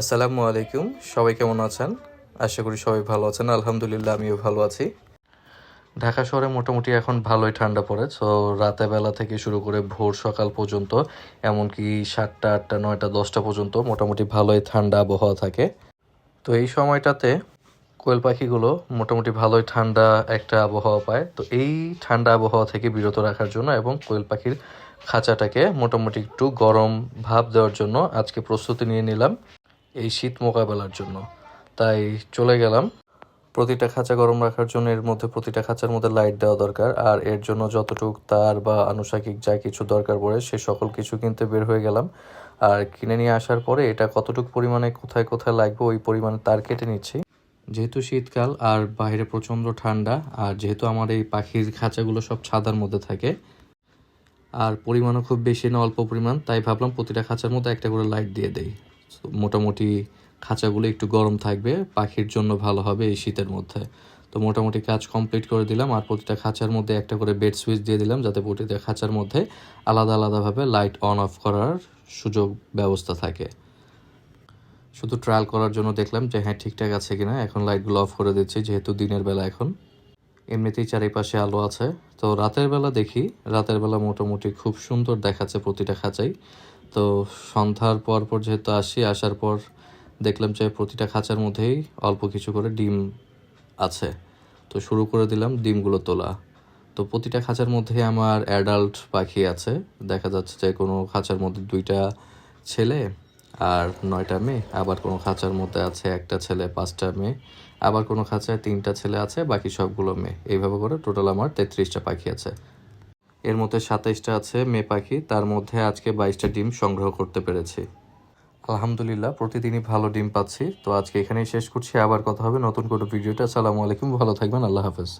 আসসালামু আলাইকুম। সবাই কেমন আছেন? আশা করি সবাই ভালো আছেন। আলহামদুলিল্লাহ, আমিও ভালো আছি। ঢাকা শহরে মোটামুটি এখন ভালোই ঠান্ডা পড়ে সো বেলা থেকে শুরু করে ভোর সকাল পর্যন্ত, এমনকি সাতটা, আটটা, নয়টা, দশটা পর্যন্ত মোটামুটি ভালোই ঠান্ডা আবহাওয়া থাকে। তো এই সময়টাতে কোয়েল পাখিগুলো মোটামুটি ভালোই ঠান্ডা একটা আবহাওয়া পায়। তো এই ঠান্ডা আবহাওয়া থেকে বিরত রাখার জন্য এবং কোয়েল পাখির খাঁচাটাকে মোটামুটি একটু গরম ভাব দেওয়ার জন্য আজকে প্রস্তুতি নিয়ে নিলাম। এই শীত মোকাবেলার জন্য। তাই চলে গেলাম। প্রতিটা খাঁচা গরম রাখার জন্য এর মধ্যে প্রতিটা খাঁচার মধ্যে লাইট দেওয়া দরকার। আর এর জন্য যতটুক তার বা আনুষাঙ্গিক যা কিছু দরকার পড়ে সে সকল কিছু কিনতে বের হয়ে গেলাম। আর কিনে নিয়ে আসার পরে এটা কতটুকু পরিমাণে কোথায় কোথায় লাগবে ওই পরিমাণে তার কেটে নিচ্ছি। যেহেতু শীতকাল আর বাইরে প্রচণ্ড ঠান্ডা আর যেহেতু আমার এই পাখির খাঁচাগুলো সব ছাদার মধ্যে থাকে আর পরিমাণও খুব বেশি না অল্প পরিমাণ তাই ভাবলাম প্রতিটা খাঁচার মধ্যে একটা করে লাইট দিয়ে So, মোটামুটি খাঁচাগুলো একটু গরম থাকবে, পাখির জন্য ভালো হবে এই শীতের মধ্যে। তো মোটামুটি কাজ কমপ্লিট করে দিলাম আর প্রতিটা খাঁচার মধ্যে একটা করে বেড সুইচ দিয়ে দিলাম যাতে প্রতিটা খাঁচার মধ্যে আলাদা আলাদাভাবে লাইট অন অফ করার সুযোগ ব্যবস্থা থাকে। শুধু ট্রায়াল করার জন্য দেখলাম যে হ্যাঁ ঠিকঠাক আছে কিনা। এখন লাইটগুলো অফ করে দিচ্ছি, যেহেতু দিনের বেলা এখন। এমনিতেই চারিপাশে আলো আছে। তো রাতের বেলা দেখি, রাতের বেলা মোটামুটি খুব সুন্দর দেখাচ্ছে প্রতিটা খাঁচাই। তো সন্ধ্যার পর পর যেহেতু আসি, আসার পর দেখলাম যে প্রতিটা খাঁচার মধ্যেই অল্প কিছু করে ডিম আছে। তো শুরু করে দিলাম ডিমগুলো তোলা। তো প্রতিটা খাঁচার মধ্যে আমার অ্যাডাল্ট পাখি আছে। দেখা যাচ্ছে যে কোনো খাঁচার মধ্যে দুইটা ছেলে আর নয়টা মেয়ে। আবার কোনো খাঁচার মধ্যে আছে একটা ছেলে, পাঁচটা মেয়ে। আবার কোনো খাঁচায় তিনটা ছেলে আছে, বাকি সবগুলো মেয়ে। এইভাবে করে টোটাল আমার তেত্রিশটা পাখি আছে। এর মধ্যে সাতাইশটা আছে মেয়ে পাখি। তার মধ্যে আজকে বাইশটা ডিম সংগ্রহ করতে পেরেছি। আলহামদুলিল্লাহ, প্রতিদিনই ভালো ডিম পাচ্ছি। তো আজকে এখানেই শেষ করছি। আবার কথা হবে নতুন কোনো ভিডিওটা আসসালামু আলাইকুম, ভালো থাকবেন, আল্লাহ হাফেজ।